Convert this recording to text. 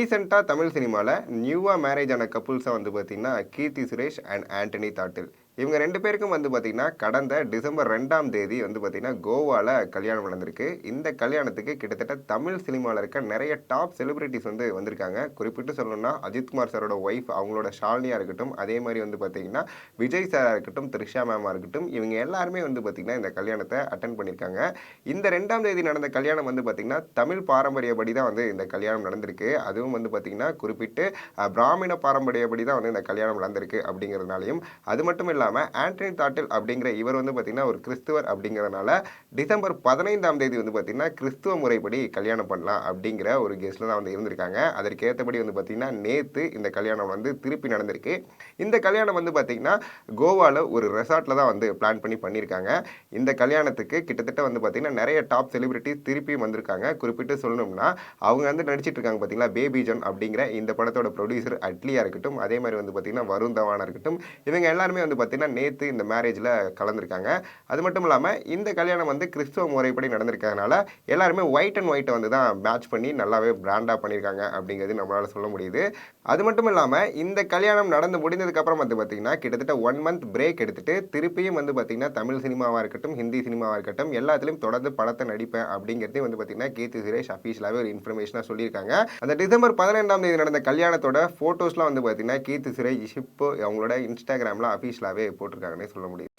ரீசெண்டாக தமிழ் சினிமாவில் நியூவாக மேரேஜ் ஆன கப்புள்ஸாக வந்து பார்த்திங்கன்னா கீர்த்தி சுரேஷ் அண்ட் ஆண்டனி தாட்டில். இவங்க ரெண்டு பேருக்கும் வந்து பார்த்திங்கன்னா கடந்த டிசம்பர் ரெண்டாம் தேதி வந்து பார்த்திங்கன்னா கோவாவில் கல்யாணம் நடந்திருக்கு. இந்த கல்யாணத்துக்கு கிட்டத்தட்ட தமிழ் சினிமாவில் இருக்க நிறைய டாப் செலிபிரிட்டிஸ் வந்து வந்திருக்காங்க. குறிப்பிட்டு சொல்லணும்னா அஜித்குமார் சாரோட ஒய்ஃப் அவங்களோட ஷாலினியாக இருக்கட்டும் அதே மாதிரி வந்து பார்த்திங்கன்னா விஜய் சாராக இருக்கட்டும் த்ரிஷா மேமாக இருக்கட்டும் இவங்க எல்லாருமே வந்து பார்த்திங்கன்னா இந்த கல்யாணத்தை அட்டன் பண்ணியிருக்காங்க. இந்த ரெண்டாம் தேதி நடந்த கல்யாணம் வந்து பார்த்திங்கன்னா தமிழ் பாரம்பரியப்படி தான் வந்து இந்த கல்யாணம் நடந்திருக்கு. அதுவும் வந்து பார்த்திங்கன்னா குறிப்பிட்டு பிராமண பாரம்பரியப்படி தான் வந்து இந்த கல்யாணம் நடந்திருக்கு அப்படிங்கிறதுனாலையும் அது மட்டும் இல்லாமல் ஆண்டனி தாட்டில் அப்படிங்கிற இவர் வந்து பார்த்திங்கன்னா ஒரு கிறிஸ்துவர் அப்படிங்கிறதுனால டிசம்பர் பதினைந்தாம் தேதி வந்து பார்த்திங்கன்னா கிறிஸ்துவ முறைப்படி கல்யாணம் பண்ணலாம் அப்படிங்கிற ஒரு கெஸ்ட்டில் தான் வந்து இருந்திருக்காங்க. அதற்கேற்றபடி வந்து பார்த்திங்கன்னா நேற்று இந்த கல்யாணம் வந்து திருப்பி நடந்திருக்கு. இந்த கல்யாணம் வந்து பார்த்திங்கன்னா கோவாவில் ஒரு ரெசார்ட்டில் தான் வந்து பிளான் பண்ணி பண்ணியிருக்காங்க இந்த கல்யாணத்துக்கு கிட்டத்தட்ட வந்து பார்த்திங்கன்னா நிறைய டாப் செலிபிரிட்டிஸ் திருப்பியும் வந்திருக்காங்க. குறிப்பிட்டு சொல்லணும்னா அவங்க வந்து நடிச்சிட்டு இருக்காங்க பார்த்தீங்களா பேபி ஜான் அப்படிங்கிற இந்த படத்தோட ப்ரொடியூசர் அட்லியாக இருக்கட்டும் அதே மாதிரி வந்து பார்த்திங்கன்னா வருண் இருக்கட்டும் இவங்க எல்லாருமே வந்து பார்த்திங்கன்னா நேற்று இந்த மேரேஜில் கலந்துருக்காங்க. அது மட்டும் இல்லாமல் இந்த கல்யாணம் வந்து கிறிஸ்துவ முறைப்படி நடந்திருக்கிறதுனால எல்லாருமே ஒயிட் அண்ட் ஒயிட்டை வந்து தான் மேட்ச் பண்ணி நல்லாவே பிராண்டாக பண்ணியிருக்காங்க அப்படிங்கிறது நம்மளால் சொல்ல முடியுது. அது மட்டும் இல்லாமல் இந்த கல்யாணம் நடந்து முடிந்ததுக்கப்புறம் வந்து பார்த்திங்கன்னா கிட்டத்தட்ட ஒன் மந்த் பிரேக் எடுத்துகிட்டு திருப்பியும் வந்து பார்த்திங்கன்னா தமிழ் சினிமாவாக இருக்கட்டும் ஹிந்தி சினிமாவாக இருக்கட்டும் எல்லாத்துலேயும் தொடர்ந்து படத்தை நடிப்பேன் அப்படிங்கிறதையும் வந்து பார்த்திங்கன்னா கீர்த்தி சுரேஷ் அஃபீஷியலாகவே ஒரு இன்ஃபர்மேஷனாக சொல்லியிருக்காங்க. அந்த டிசம்பர் பதினெண்டாம் தேதி நடந்த கல்யாணத்தோட ஃபோட்டோஸ்லாம் வந்து பார்த்திங்கன்னா கீர்த்தி சுரேஷ் இப்போ அவங்களோட இன்ஸ்டாகிராமில் அஃபீஷியலாகவே போட்டிருக்காங்கன்னே சொல்ல முடியும்